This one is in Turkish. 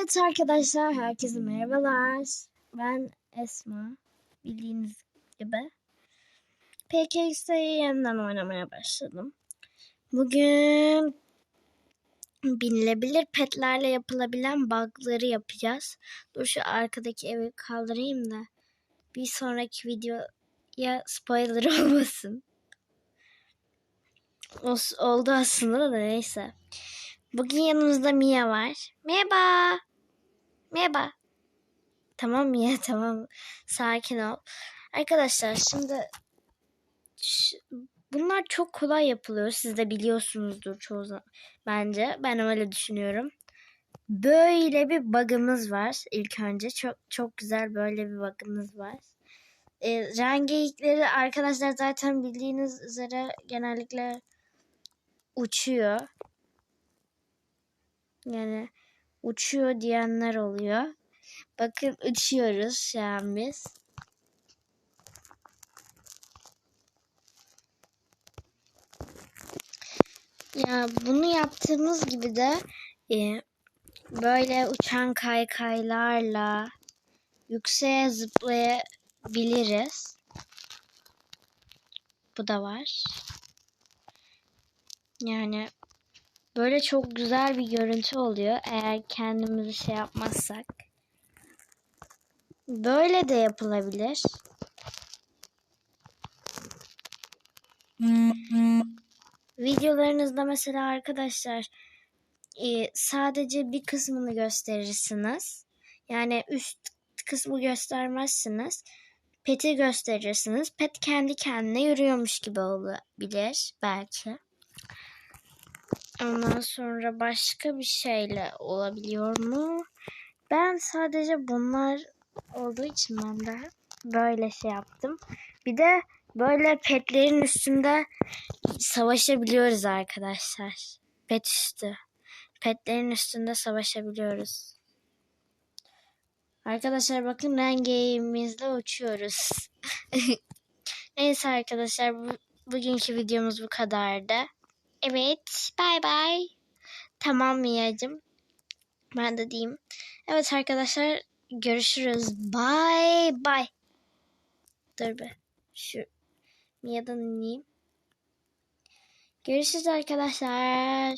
Evet arkadaşlar, herkese merhabalar. Ben Esma, bildiğiniz gibi. PKX'yi yeniden oynamaya başladım. Bugün binilebilir petlerle yapılabilen bug'ları yapacağız. Dur şu arkadaki evi kaldırayım da bir sonraki videoya spoiler olmasın. Oldu aslında da neyse. Bugün yanımızda Mia var. Merhaba. Merhaba. Tamam Mia tamam. Sakin ol. Arkadaşlar şimdi ş- bunlar çok kolay yapılıyor. Siz de biliyorsunuzdur çoğu zaman. Bence. Ben öyle düşünüyorum. Böyle bir bug'ımız var ilk önce. Çok çok güzel böyle bir bug'ımız var. E, rengeyikleri arkadaşlar zaten bildiğiniz üzere genellikle uçuyor. Yani uçuyor diyenler oluyor. Bakın uçuyoruz şu an biz. Ya bunu yaptığımız gibi de e, böyle uçan kaykaylarla yükseğe zıplayabiliriz. Bu da var. Yani Böyle çok güzel bir görüntü oluyor eğer kendimizi şey yapmazsak. Böyle de yapılabilir. Videolarınızda mesela arkadaşlar e, sadece bir kısmını gösterirsiniz. Yani üst kısmı göstermezsiniz. Pet'i gösterirsiniz. Pet kendi kendine yürüyormuş gibi olabilir belki. Ondan sonra başka bir şeyle olabiliyor mu? Ben sadece bunlar olduğu için ben de böyle şey yaptım. Bir de böyle petlerin üstünde savaşabiliyoruz arkadaşlar. Pet üstü. Petlerin üstünde savaşabiliyoruz. Arkadaşlar bakın rengeğimizle uçuyoruz. Neyse arkadaşlar bu, bugünkü videomuz bu kadardı. Evet. Bay bay. Tamam Mia'cığım. Ben de diyeyim. Evet arkadaşlar. Görüşürüz. Bye bye. Dur be. Şu Mia'dan ineyim. Görüşürüz arkadaşlar.